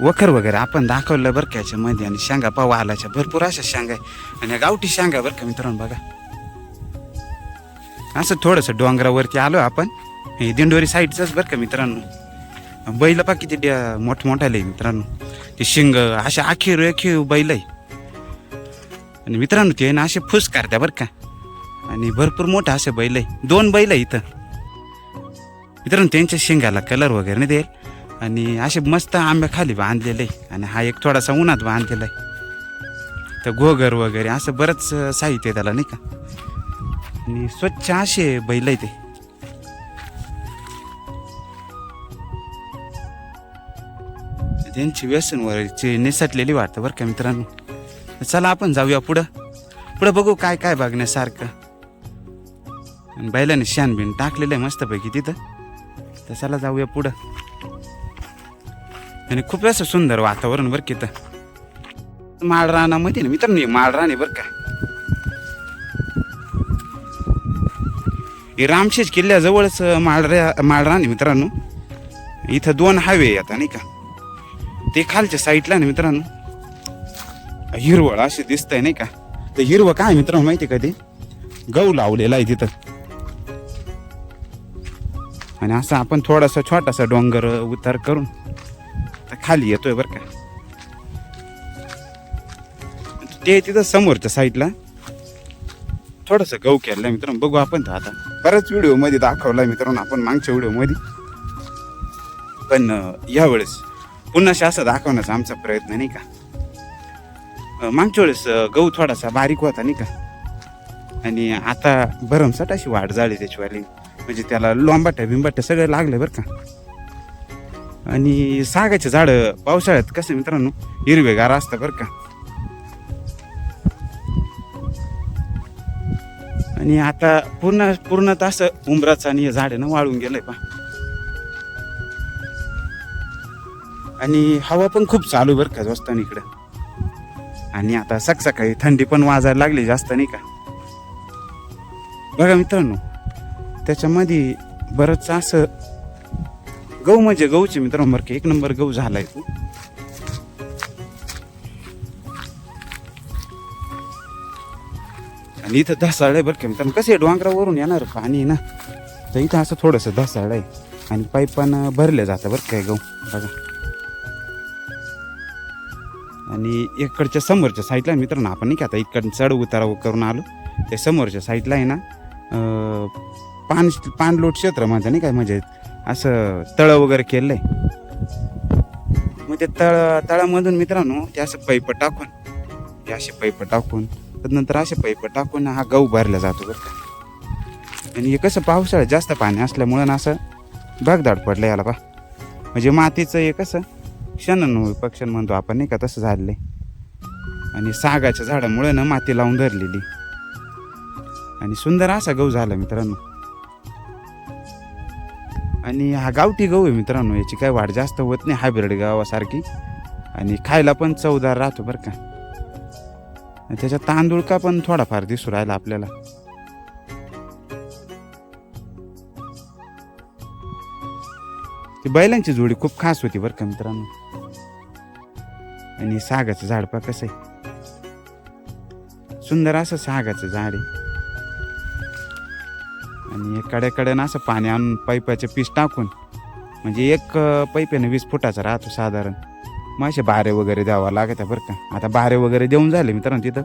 वखर वगैरे आपण दाखवलं बरं का याच्यामध्ये आणि शेंगा पाव वालाच्या भरपूर अशा शेंगा आहे. आणि गावठी शेंगा बरं का मित्रांनो बघा. असं थोडंसं डोंगरावरती आलो आपण. हे दिंडोरी साईडचंच बरं का मित्रांनो. बैल पा किती डे- मोठमोठाले मित्रांनो. ते शिंग अशा आखी रेखीव बैल आहे. आणि मित्रांनो ते ना असे फुस करत्या बरं का. आणि भरपूर मोठा असे बैल आहे. दोन बैल आहे इथं. मित्रांनो त्यांच्या शिंगाला कलर वगैरे नाही देईल आणि असे मस्त आंब्या खाली बांधलेले आणि हा एक थोडासा उन्हात बांधलेला आहे. तर गोगर वगैरे असं बरंच साहित्य आहे त्याला नाही का? आणि स्वच्छ असे बैल आहे ते. त्यांची व्यसनवरची निसटलेली वाटतं बरं का मित्रांनो. चला आपण जाऊया पुढं. पुढं बघू काय काय बघण्यासारखं. आणि बैलाने शानबिन टाकलेलं आहे मस्तपैकी तिथं. तर चला जाऊया पुढं. आणि खूप असं सुंदर वातावरण बरं की तर माळरानामध्ये ना मित्रांनो हे माळ आहे बरं का. हे रामशेज किल्ल्याजवळच माळरा माळरान आहे मित्रांनो. इथं दोन हायवे आता नाही का? ते खालच्या साईडला ना मित्रांनो. हिरवळ असे दिसतंय नाही का? ते हिरवं काय मित्रांनो माहिती का ते? गहू लावलेला आहे तिथं. आणि असं आपण थोडासा छोटासा डोंगर उतार करून आता खाली येतोय बरं का. ते तिथं समोरच्या साईडला. थोडंसं गहू केलं मित्रांनो बघू आपण तर आता. बऱ्याच व्हिडिओमध्ये दाखवलाय मित्रांनो आपण मागच्या व्हिडिओमध्ये पण यावेळेस पुन्हा असं दाखवण्याचा आमचा प्रयत्न नाही का? मागच्या वेळेस गहू थोडासा बारीक होता नाही का? आणि आता भरमसाठ अशी वाढ झाली त्याचीवाली म्हणजे त्याला लोंबाट्या बिंबाट्या सगळं लागलं बरं का? आणि सागाचे झाड पावसाळ्यात कसं मित्रांनो? हिरवेगार असतं बरं का. आणि आता पूर्ण पूर्ण तास उंबराचं आणि हे झाड ना वाळून गेलंय पा आणि हवा पण खूप चालू बरं का जास्त इकडं. आणि आता सकाळी थंडी पण वाजायला लागली जास्त नाही का. बघा मित्रांनो त्याच्यामध्ये बरंच असं गहू म्हणजे गहूचे मित्रांनो बरं की एक नंबर गहू झालाय. तू आणि इथं धसाळ आहे बरं की मित्रांनो. कसे डोंगरावरून येणार पाणी आहे ना? तर इथं असं थोडंसं धसाळ आहे आणि पाईपानं भरल्या जातं बरं काय गहू. बघा. आणि इकडच्या समोरच्या साईडला मित्रांनो आपण नाही का आता इकडं चढ उतारा करून आलो. त्या समोरच्या साईडला आहे ना पान पाणलोट क्षेत्र माझं नाही काय म्हणजे असं तळं वगैरे केलंय. मग ते तळ तळामधून मित्रांनो ते असं पैप टाकून हे असे पैप टाकून नंतर असे पैप टाकून हा गहू भरला जातो बरं का. आणि हे कसं पावसाळ्यात जास्त पाणी असल्यामुळं ना असं भागदाड पडलं याला पा म्हणजे मातीचं हे कसं क्षण पक्षण म्हणतो आपण नाही का तसं झालेलं आहे आणि सागाच्या झाडामुळे ना माती लावून धरलेली. आणि सुंदर असा गहू झाला मित्रांनो. आणि हा गावठी गहू आहे मित्रांनो याची काय वाढ जास्त होत नाही हायब्रिड गावासारखी आणि खायला पण चवदार राहतो बरं का. त्याचा तांदूळ का पण थोडाफार दिसू राहिला आपल्याला. ती बैलांची जोडी खूप खास होती बरं का मित्रांनो. आणि सागाचं झाड पा कसं आहे. सुंदर असं सागाचं झाड आहे. आणि कड्याकड्यानं असं पाणी आणून पाईपाचे पीस टाकून म्हणजे एक पैप्यानं वीस फुटाचा राहतो साधारण. मग असे बारे वगैरे द्यावा लागत आहे बरं का. आता बारे वगैरे देऊन झाले मित्रांनो तिथं.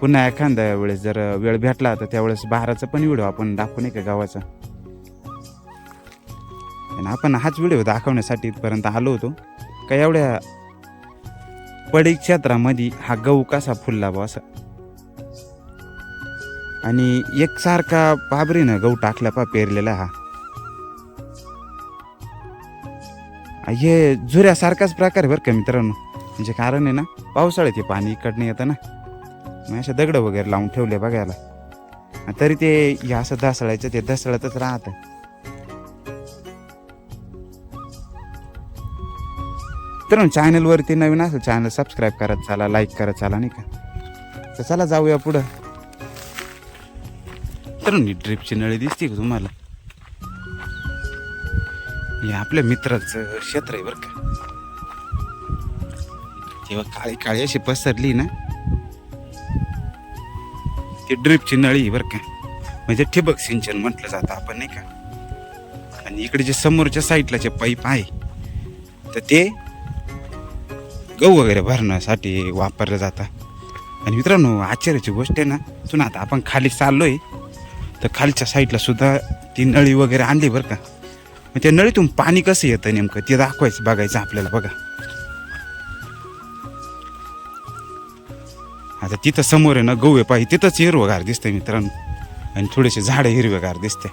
पुन्हा एखाद्या वेळेस जर वेळ भेटला तर त्यावेळेस बाराचा पण व्हिडिओ आपण दाखवू नाही का गावाचा. आणि आपण हाच व्हिडिओ दाखवण्यासाठी इथपर्यंत आलो होतो. का एवढ्या पडी क्षेत्रामध्ये हा गहू कसा फुलला बा असा. आणि एकसारखा बाबरीनं गहू टाकला पा पेरलेला हा. हे झुऱ्यासारखाच प्रकार आहे बरं का मित्रांनो. म्हणजे कारण आहे ना पावसाळ्यात हे पाणी इकडनं येतं ना. मग अशा दगडं वगैरे लावून ठेवले बघायला तरी ते हे असं धसळायचं ते धसळतच राहतं. तर चॅनलवरती नवीन असेल चॅनल सबस्क्राईब करत चाला लाईक करत चाला नाही का? तर चला जाऊया पुढं. तर ड्रिपची नळी दिसते का तुम्हाला? हे आपल्या मित्राचं क्षेत्र आहे बरं का. तेव्हा काळी काळी अशी पसरली ना ती ड्रिपची नळी बरं का. म्हणजे ठिबक सिंचन म्हटलं जातं आपण नाही का? आणि इकडे जे समोरच्या साईडला जे पाईप आहे तर ते गहू वगैरे भरण्यासाठी वापरलं जातं. आणि मित्रांनो आश्चर्याची गोष्ट आहे ना तू आता आपण खाली चाललोय. तर खालच्या साईडला सुद्धा ती नळी वगैरे आणली बरं का. मग त्या नळीतून पाणी कसं येतं नेमकं? ते दाखवायचं बघायचं आपल्याला बघा. आता तिथं समोर आहे ना गहू आहे पाहिजे तिथंच हिरवगार दिसतंय मित्रांनो. आणि थोडेसे झाडं हिरवेगार दिसते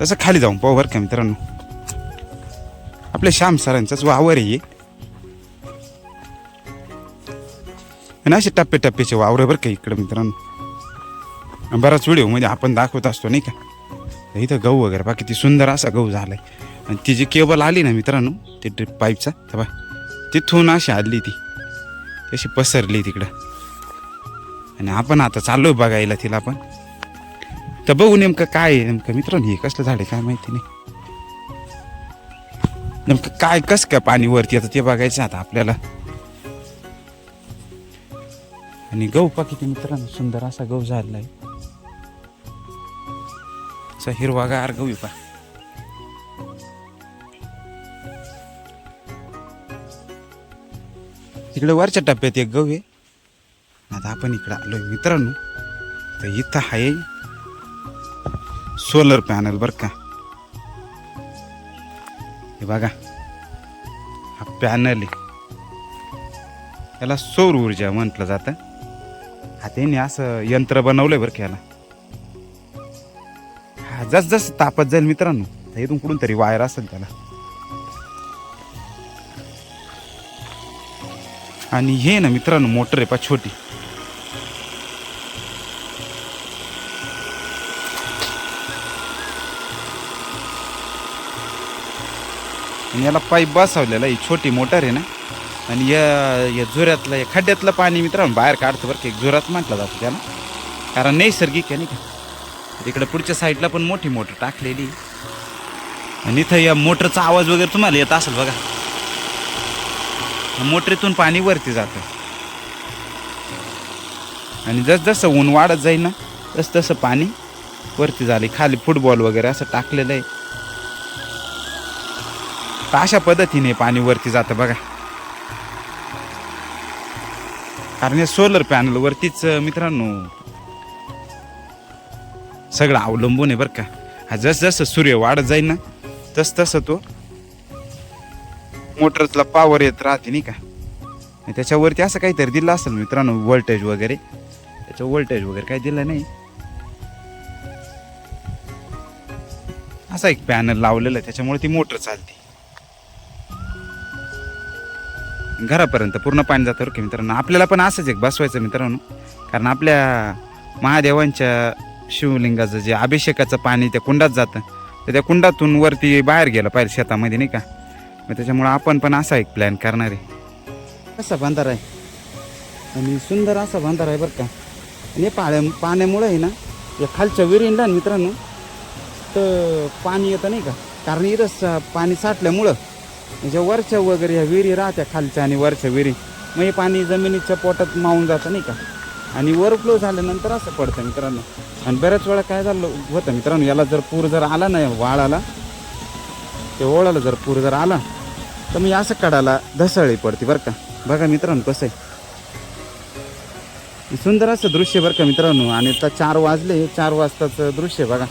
तसं खाली जाऊन पाहू बरं का मित्रांनो. आपल्या श्याम सरांचाच वावर आहे आणि असे टप्पे टप्प्याचे वावर बरं का इकडं मित्रांनो. बराच व्हिडिओमध्ये आपण दाखवत असतो नाही का? इथं गहू वगैरे बाकी ती सुंदर असा गहू झाला आहे आणि ती जी केबल आली ना मित्रांनो ते ड्रिप पाईपचा तेव्हा तिथून अशी आली ती. तशी पसरली तिकडं. आणि आपण आता चाललो आहे बघायला तिला आपण तर बघू नेमकं काय आहे नेमकं मित्रांनो हे कसलं झाड आहे काय माहिती नाही. नेमकं काय कसं काय पाणी वरती आता ते बघायचं आता आपल्याला. आणि गहू पा किती मित्रांनो सुंदर असा गहू झाला आहे असा हिरवागार गहू आहे पा इकडे वरच्या टप्प्यात एक गहू आहे. आता आपण इकडं आलोय मित्रांनो. तर इथं आहे सोलर पॅनल बर का. हे बघा हा पॅनल आहे. याला सौर ऊर्जा म्हटलं जातं. हा त्यांनी असं यंत्र बनवलंय बरं का याला. जस जस तापत जाईल मित्रांनो तर इथून कुठून तरी वायर असेल त्याला. आणि हे ना मित्रांनो मोटर आहे पा छोटी. आणि याला पाईप बसवलेला ही छोटी मोटर आहे ना. आणि या या झुऱ्यातलं या खड्ड्यातलं पाणी मित्रांनो बाहेर काढतं बरं का एक झुरात म्हटलं जातं त्याला. कारण नैसर्गिक आहे नाही का. इकडं पुढच्या साईडला पण मोठी मोटर टाकलेली. आणि इथं या मोटरचा आवाज वगैरे तुम्हाला येत असेल बघा. मोटरीतून पाणी वरती जातं. आणि जसजसं ऊन वाढत जाईल ना तस तसं पाणी वरती झाले. खाली फुटबॉल वगैरे असं टाकलेलं आहे. तर अशा पद्धतीने पाणी वरती जातं बघा. कारण या सोलर पॅनल वरतीच मित्रांनो सगळं अवलंबून आहे बरं का. हा जसजसं सूर्य वाढत जाईल ना तस तसं तो मोटरला पॉवर येत राहते नाही का. त्याच्यावरती असं काहीतरी दिलं असेल मित्रांनो वोल्टेज वगैरे. त्याचं वोल्टेज वगैरे काही दिलं नाही. असा एक पॅनल लावलेलं आहे त्याच्यामुळे ती मोटर चालते. घरापर्यंत पूर्ण पाणी जातं बरं मित्रांनो. आपल्याला पण असंच एक बसवायचं मित्रांनो. कारण आपल्या महादेवांच्या शिवलिंगाचं जे अभिषेकाचं पाणी त्या कुंडात जातं. तर त्या कुंडातून वरती बाहेर गेलं पाहिजे शेतामध्ये नाही का? मग त्याच्यामुळं आपण पण असा एक प्लॅन करणार आहे. कसा बांधार आहे? आणि सुंदर असा बांधार आहे बरं का. आणि पाण्या पाण्यामुळं आहे ना या खालच्या विहिरीला मित्रांनो तर पाणी येतं नाही का? कारण इथं पाणी साठल्यामुळं म्हणजे वरच्या वगैरे ह्या विहिरी राहत्या खालच्या आणि वरच्या विहिरी मग हे पाणी जमिनीच्या पोटात मावून जातं नाही का? आणि ओव्हरफ्लो झाल्यानंतर असं पडतं मित्रांनो. आणि बऱ्याच वेळा काय झालं होतं मित्रांनो याला जर पूर जर आला नाही वाळाला ते ओळाला जर पूर जर आला तर मी असं काढायला धसळी पडते बरं का. बघा मित्रांनो कसं आहे. सुंदर असं दृश्य बरं का मित्रांनो. आणि आता चार वाजले चार वाजताचं दृश्य आहे बघा.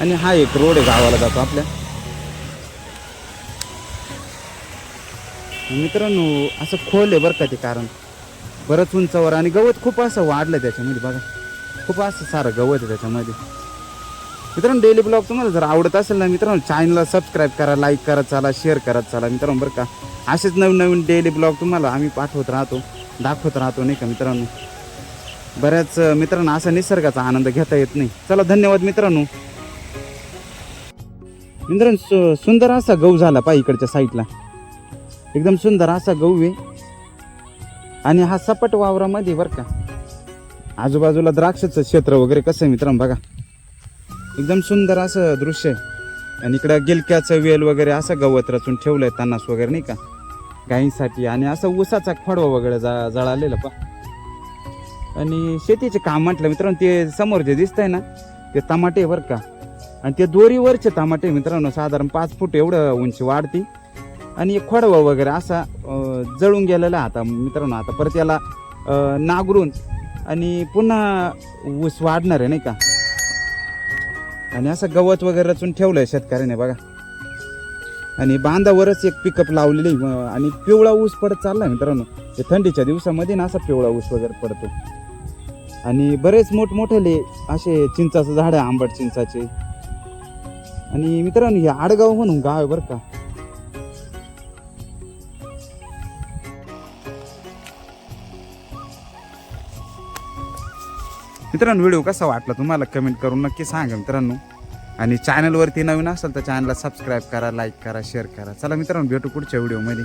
आणि हा एक रोड आहे गावाला जातो आपल्या. मित्रांनो असं खोल आहे बरं का ते कारण. बरंच उंचावर आणि गवत खूप असं वाढलं त्याच्यामध्ये बघा. खूप असं सारं गवत आहे त्याच्यामध्ये. मित्रांनो डेली ब्लॉग तुम्हाला जर आवडत असेल ना मित्रांनो चॅनलला सबस्क्राईब करा लाईक करत चाला शेअर करत चाला मित्रांनो बरं का. असेच नवीन नवीन डेली ब्लॉग तुम्हाला आम्ही पाठवत राहतो दाखवत राहतो नाही का मित्रांनो. बऱ्याच मित्रांनो असा निसर्गाचा आनंद घेता येत नाही. चला धन्यवाद मित्रांनो. मित्रांनो सु- सुंदर असा गहू झाला पा इकडच्या साईडला एकदम सुंदर असा गहू आहे. आणि हा सपाट वावरामध्ये बरं का. आजूबाजूला द्राक्षाचं क्षेत्र वगैरे कसं आहे मित्रांनो बघा. एकदम सुंदर असं दृश्य आहे. आणि इकडं गिलक्याचं वेल वगैरे असं गवत रचून ठेवलंय तन्नास वगैरे नाही का. गाईंसाठी आणि असं ऊसाचा फडवा वगैरे जा जळालेला पा आणि शेतीचे काम म्हटलं मित्रांनो ते समोर जे दिसतंय ना ते टमाटे बरं का. आणि ते दोरीवरचे टमाटे मित्रांनो साधारण पाच फूट एवढं उंची वाढती. आणि एक खोडवा वगैरे असा जळून गेलेला आता मित्रांनो. आता परत याला नागरून नांगरून आणि पुन्हा ऊस वाढणार आहे नाही का? आणि असं गवत वगैरे रचून ठेवलंय शेतकऱ्याने बघा. आणि बांधावरच एक पिकअप लावलेली आणि पिवळा ऊस पडत चालला मित्रांनो. ते थंडीच्या दिवसामध्ये ना असा पिवळा ऊस वगैरे पडतो. आणि बरेच मोठमोठेले असे चिंचाचं झाड आहे आंबट चिंचाचे. आणि मित्रांनो हे आडगाव म्हणून गाव आहे बरं का. मित्रांनो व्हिडिओ कसा वाटला तुम्हाला कमेंट करून नक्की सांगा मित्रांनो. आणि चॅनलवरती नवीन असेल तर चॅनलला सबस्क्राईब करा लाईक करा शेअर करा. चला मित्रांनो भेटू पुढच्या व्हिडिओमध्ये